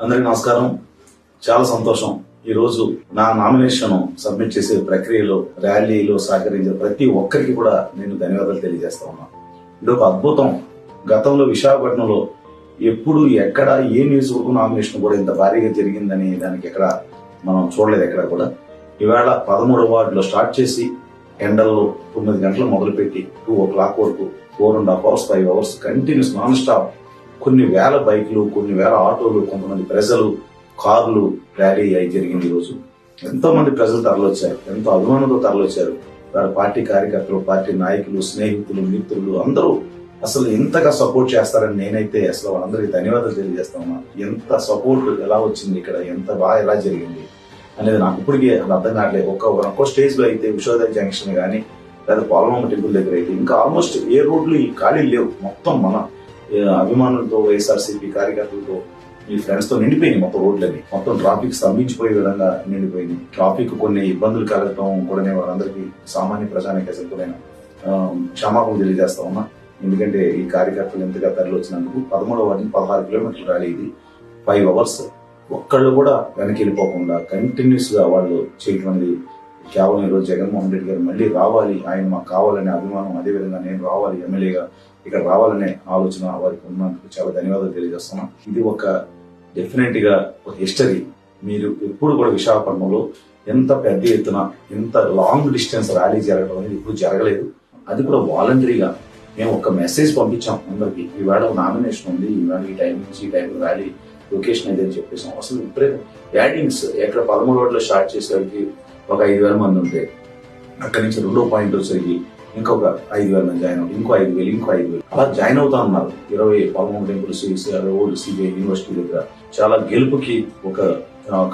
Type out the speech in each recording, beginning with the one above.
అందరికీ నమస్కారం. చాలా సంతోషం. ఈ రోజు నా నామినేషన్ సబ్మిట్ చేసే ప్రక్రియలో ర్యాలీలో సహకరించిన ప్రతి ఒక్కరికి కూడా నేను ధన్యవాదాలు తెలియజేస్తా ఉన్నా. ఇది ఒక అద్భుతం. గతంలో విశాఖపట్నంలో ఎప్పుడు ఎక్కడ ఏ నియోజకవర్గం నామినేషన్ కూడా ఇంత భారీగా జరిగిందని దానికి ఎక్కడ మనం చూడలేదు ఎక్కడ కూడా. ఈవేళ పదమూడు వార్డులో స్టార్ట్ చేసి ఎండల్లో తొమ్మిది గంటలు మొదలుపెట్టి టూ ఓ క్లాక్ వరకు four and half hours five hours continuous non stop కొన్ని వేల బైక్లు కొన్ని వేల ఆటోలు కొంతమంది ప్రజలు కార్లు ర్యాలీ అయి జరిగింది ఈరోజు ఎంతో మంది ప్రజలు తరలొచ్చారు ఎంతో అభిమానంతో తరలొచ్చారు. వారి పార్టీ కార్యకర్తలు పార్టీ నాయకులు స్నేహితులు మిత్రులు అందరూ అసలు ఎంతగా సపోర్ట్ చేస్తారని నేనైతే అసలు వాళ్ళందరికీ ధన్యవాదాలు తెలియజేస్తా ఎంత సపోర్ట్ ఎలా వచ్చింది ఇక్కడ ఎంత బాగా ఎలా జరిగింది అనేది నాకు ఇప్పటికీ అర్థం కావట్లేదు. ఒక్క ఒక్కో స్టేజ్లో అయితే విశ్వోదయ జంక్షన్ కానీ లేదా పోలమామ టెంపుల్ దగ్గర అయితే ఇంకా ఆల్మోస్ట్ ఏ రోడ్లు ఈ ఖాళీ లేవు. మొత్తం మన అభిమానులతో వైఎస్ఆర్సీపీ కార్యకర్తలతో మీ ఫ్రెండ్స్తో నిండిపోయింది మొత్తం రోడ్లన్నీ. మొత్తం ట్రాఫిక్ స్తంభించిపోయే విధంగా నిండిపోయింది. ట్రాఫిక్ కొన్ని ఇబ్బందులు కలగటం కూడా నేను వారందరికీ సామాన్య ప్రజానికి అసలు నేను క్షమాపణ తెలియజేస్తా ఉన్నా. ఎందుకంటే ఈ కార్యకర్తలు ఎంతగా తరలి వచ్చినందుకు పదమూడవ వాటిని పదహారు కిలోమీటర్లు ర్యాలీ ఇది. ఫైవ్ అవర్స్ ఒక్కళ్ళు కూడా వెనక్కి వెళ్ళిపోకుండా కంటిన్యూస్గా వాళ్ళు చేయటం అనేది కేవలం ఈరోజు జగన్మోహన్ రెడ్డి గారు మళ్ళీ రావాలి. ఆయన మాకు కావాలనే అభిమానం అదేవిధంగా నేను రావాలి ఎమ్మెల్యేగా. ఇక్కడ రావాలనే ఆలోచన వారికి ఉన్నందుకు చాలా ధన్యవాదాలు తెలియజేస్తున్నాం. ఇది ఒక డెఫినెట్గా ఒక హిస్టరీ మీరు ఎప్పుడు కూడా విశాఖపట్నంలో ఎంత పెద్ద ఎత్తున ఎంత లాంగ్ డిస్టెన్స్ ర్యాలీ జరగడం అనేది ఇప్పుడు జరగలేదు. అది కూడా వాలంటరీగా మేము ఒక మెసేజ్ పంపించాం అందరికి. ఈవేళ నామినేషన్ ఉంది. ఈవేళ ఈ టైం నుంచి ఈ టైం ర్యాలీ లొకేషన్ అయితే అని చెప్పేసాం అసలు ఇప్పుడే యాడింగ్స్ ఎక్కడ పదమూడు రోడ్లు స్టార్ట్ చేసేవారికి ఒక ఐదు వేల మంది ఉంటే అక్కడి నుంచి రెండో పాయింట్ వచ్చేసరికి ఇంకొక ఐదు వేల మంది జాయిన్ అవుతారు. ఇంకో ఐదు వేలు ఇంకో ఐదు వేలు అలా జాయిన్ అవుతా ఉన్నారు. ఇరవై పదమూడు టెంపుల్స్ ఓల్డ్ సిబిఐ యూనివర్సిటీ దగ్గర. చాలా గెలుపుకి ఒక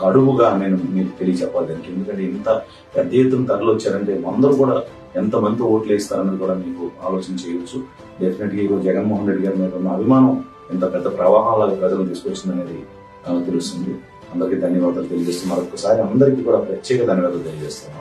అడుగుగా నేను మీకు తెలియచెప్పాలి దానికి. ఎందుకంటే ఇంత పెద్ద ఎత్తున తరలి వచ్చారంటే అందరూ కూడా ఎంత మంది ఓట్లు వేస్తారన్నది కూడా మీకు ఆలోచన చేయవచ్చు డెఫినెట్గా ఈరోజు జగన్మోహన్ రెడ్డి గారి మీద ఉన్న అభిమానం ఎంత పెద్ద ప్రవాహాలకు ప్రజలు తీసుకొచ్చిందనేది తెలుస్తుంది. అందరికీ ధన్యవాదాలు తెలియజేస్తూ మరొకసారి అందరికీ కూడా ప్రత్యేక ధన్యవాదాలు తెలియజేస్తున్నాం